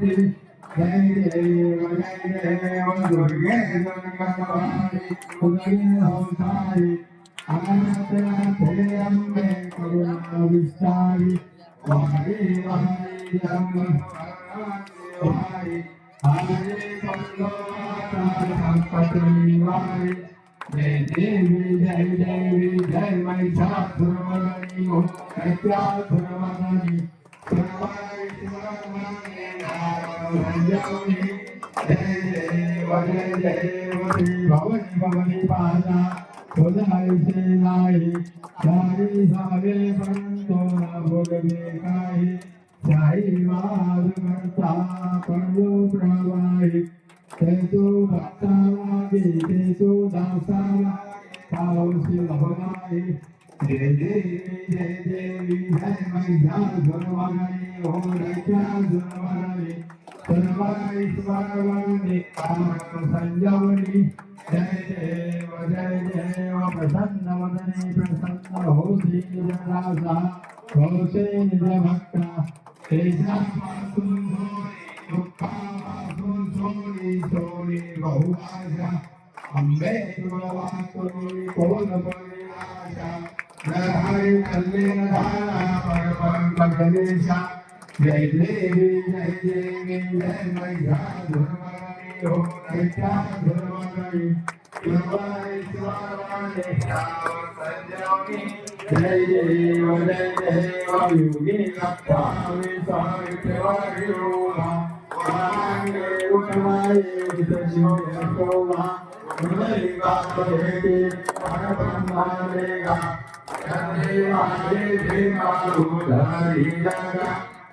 जय देव जय देव दुर्गे जगन्मातारी उदय संसारी अनंतनाथे अम्बे करुणा जय देव जय देव भवनी भवनी पादा खुदाई से लाई सारी सारे पंतो न भोगवे काहे साई वाद करता प्रभु प्रवाही तेजो भक्तावागे तेजो दासावा पावसी भवाई जय देवी जय देवी जय मैया गुरवाणी हो रैया गुरवाणी सर्वाई स्वरवाणी आमक संजवनी जय देव जय देव प्रसन्न वदने प्रसन्न हो श्री राजा हो से निज भक्ता तेजा पासुन सोनी दुःखापासून सोनी सोनी बहुआशा अंबे तुला करुणी कोण बळी आशा नरहरी कल्लेन धारा परपंक गणेशा जय देवी जय देवी जय मैया धर्मणी हो नैत्या धर्मणी जय देव जय देव युगी लक्षामि सावित्रिवार्योमा वांगे उठमाये सजीवोमा उदयिका पदेति परब्रह्मादेगा देवादे देवारुधारी जगा जय देव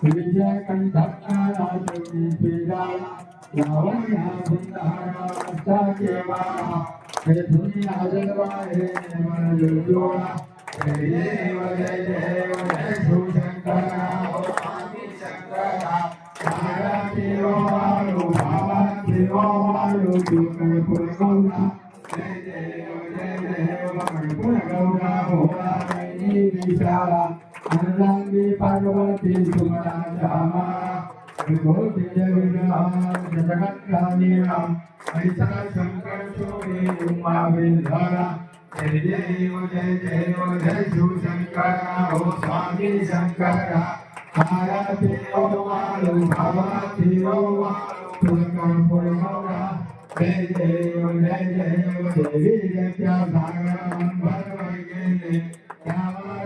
गोमयति जय देव जय देव जय पांडुरंगा हरि पांडुरंगा तुम्हारी वल्लभ हरि वल्लभ हरि गोरंगा जय देव जय देव धर्म विचारा ब्रह्मांडे नारा विजय कंठकारा देवी पीराला लावण्या सुंदरा साके वारा हे दुनिया जलवाए मन जोड़ा जय देव जय देव जय शिवशंकरा ओ स्वामी शंकरा नारा देव वालो बाबा देव वालो तुम पुरगौरा जय देव जय देव मणिपुर गौरा भोला नैनी विशाला అర్ణాంగి భగవతి సుమరాజామ జగత్కాలీనాం జయ జయ జయ జయ జయ శివ శంకర ఓ స్వామి శంకర హారతి ఓమాలు భవతి ఓమాలు పులకం పులమౌర జయ జయ జయ జయ జయ జయ జయ సాగరం భగవగే రామ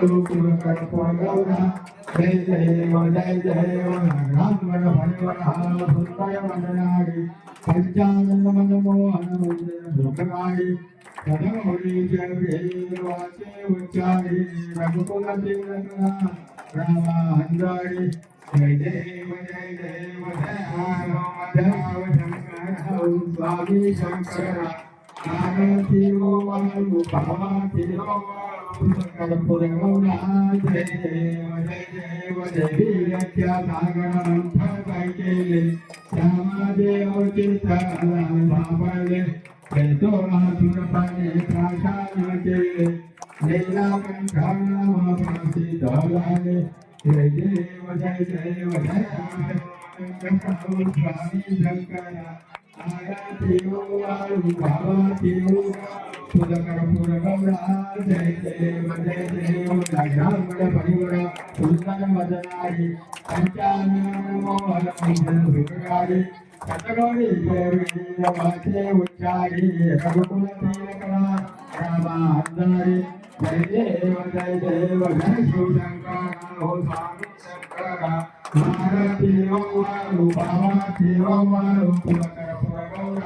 గురుకుల కట్టుకోగౌడ జయ జయ జయ జయ రామణ భగవన భూతయ మండలాడి పంచానంద మనమోహన భూతనాడి పదమౌళి వాసే వచ్చాడి రఘుకుల రామాంజాడి జయ జయ స్వామి శంకర ఆగతిలో మనకు భగవంతిలో కర్పూరము జయ జయ జయ జయ సాగరం కైకేలి శ్యామదేవకి సాపలే ఎంతో మహసుర పని ప్రాశానకే నీలాకంఠామ ప్రసిద్ధ జయ జయ జయ జయ జయ స్వామి శంకర పంచాంగోరీ కథలోని దేవీయమాచే ఉచ్చారి రఘుకుల తీరకల రామాందారి జయ దేవ జయ దేవ జయ శివశంకర ఓ స్వామి శంకర తిరుమలు పరమ తిరుమలు పులకర పురగౌర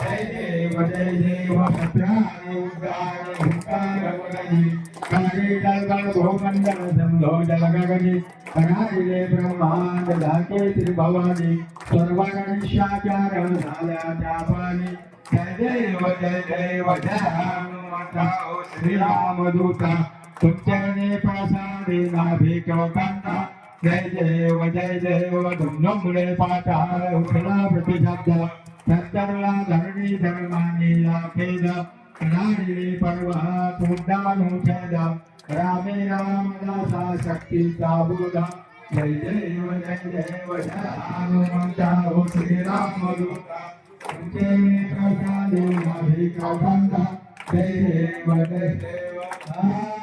జయ దేవ జయ దేవ సత్యాని ఉద్గార ఉద్గార గుణి కలి జల్గణ భూమండల జంలో జలగగని సగారిలే బ్రహ్మాండ ధాకే త్రిభవాని సర్వగణిష్యాచార నాయాచాపాని జయ దేవ జయ దేవ జయ హనుమత శ్రీరామదూత తుచ్చరణే ప్రసాదే నాభికవ కంద जय जय व जय जय व धुम्नम पाचार उठला प्रतिशब्द। सत्तरला धरणी धर्माने लाखेद नारिणी पर्व कुंडानुच्छेद रामे राम दासा शक्ति साबुद। जय जय व जय जय व जय हनुमंता। हो श्रीराम दूता तुमचे प्रसादे माझे जय जय व जय जय व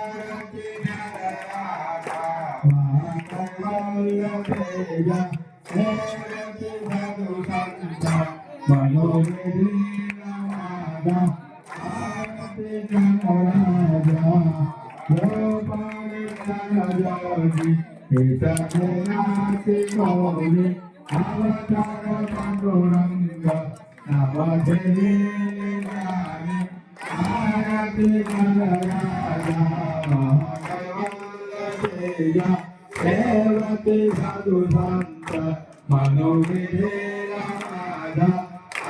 గోవింద అవతార గంగోరంగ నవధే ఆరతి గంగ దేవతి సాధు సంత మనోవిధే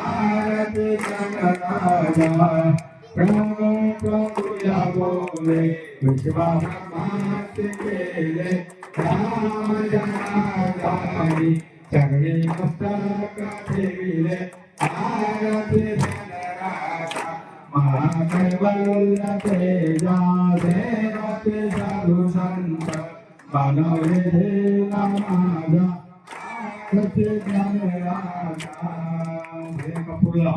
ఆరతి గంగ ప్రభు ప్రభు యాగోవే విశ్వ బ్రహ్మాత్మ రామజనాగారి చరణి పుస్తక చెవిలే ఆగతి మాకవల్ల తేజా దేవతి సాధు సంత మనోవిధి నమాద ఆగతి గణరాజా హే కపులా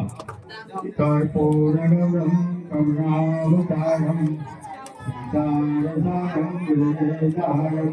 కర్పూరగం కమరావతారం సారసారం విజయదారం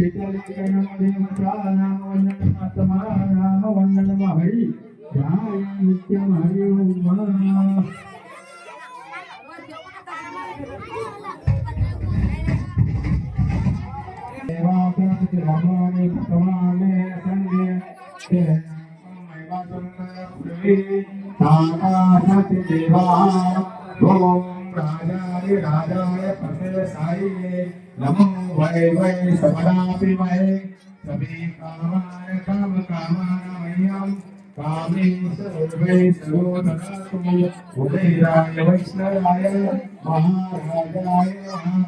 शीतलिकनमदिमुत्रानामवन्दनम हरि ध्याय नित्यं हरि ओम देवाकृत भगवाने भगवाने संगे ते मैवासन्न देवा ओम राजाय राजाय पते साये नमो वै वै सपदापि मये सभी कामाय काम कामान मह्यं कामे सर्वै सर्वो ददातु उदयराय वैष्णवाय महाराजाय ॐ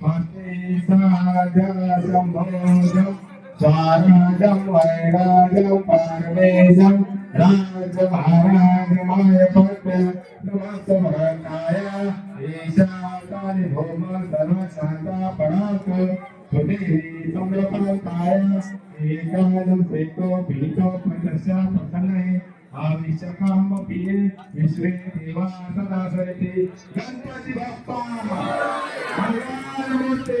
पते साजा सम्भोजं स्वाराजं राजभाराजमाय पद्य नमस्तमहन्नाय ईशातानि भौम सर्वशान्ता परास्तु सुदेवी सम्रपान्ताय एकादं सेतो पीतो पञ्चस्या प्रसन्नहे आविशकम् अपि विश्वे देवा सदा सरति गणपति भक्ता भगवान् नमस्ते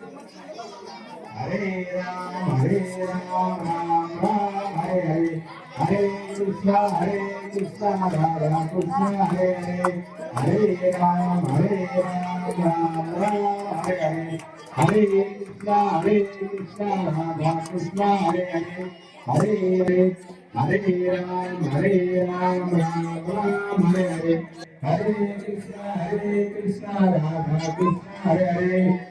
हरे राम हरे राम राम राम, हरे हरे। हरे कृष्ण हरे कृष्ण राम कृष्णा, हरे हरे। हरे राम हरे राम राम राम, हरे हरे। हरे कृष्ण हरे कृष्ण, राधा कृष्ण, हरे हरे। हरे हरे हरे राम हरे राम राम राम, हरे हरे। हरे कृष्ण हरे कृष्ण, राधा कृष्ण, हरे हरे।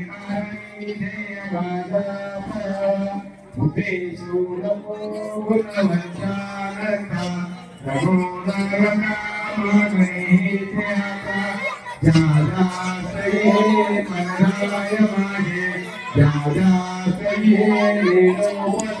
ಜಾದಾಸಯೇ ಮನಗಾಯ ಮಾಗೆ ಜಾದಾಸಯೇ ನೇನೋಪದ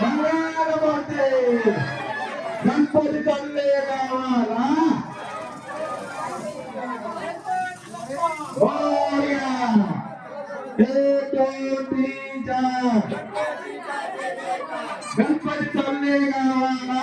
గణపతి గణపతి తల్లే కావాలా గణపతి తల్లే కావాలా